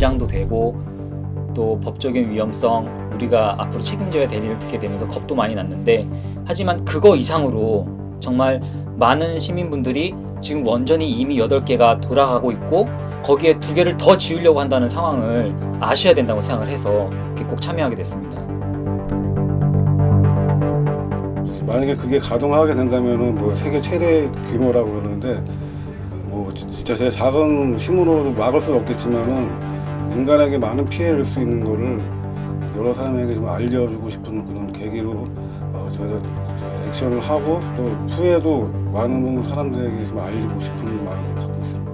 긴장도 되고 또 법적인 위험성 우리가 앞으로 책임져야 될 일을 듣게 되면서 겁도 많이 났는데 하지만 그거 이상으로 정말 많은 시민분들이 지금 원전이 이미 8개가 돌아가고 있고 거기에 두 개를 더 지으려고 한다는 상황을 아셔야 된다고 생각을 해서 꼭 참여하게 됐습니다. 만약에 그게 가동하게 된다면은 뭐 세계 최대 규모라고 그러는데 뭐 지- 진짜 제 작은 힘으로 막을 수는 없겠지만은 인간에게 많은 피해를 줄수 있는 거를 여러 사람에게 좀 알려주고 싶은 그런 계기로 어, 저희가 저 액션을 하고 또 후에도 많은 사람들에게 좀 알리고 싶은 마음을 갖고 있습니다.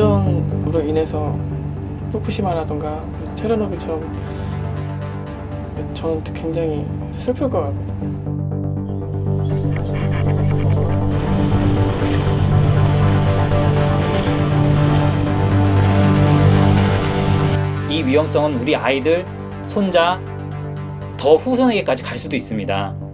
원전으로 인해서 후쿠시마라던가 체르노빌처럼 저는 굉장히 슬플 것 같거든요. 이 위험성은 우리 아이들, 손자, 더 후손에게까지 갈 수도 있습니다.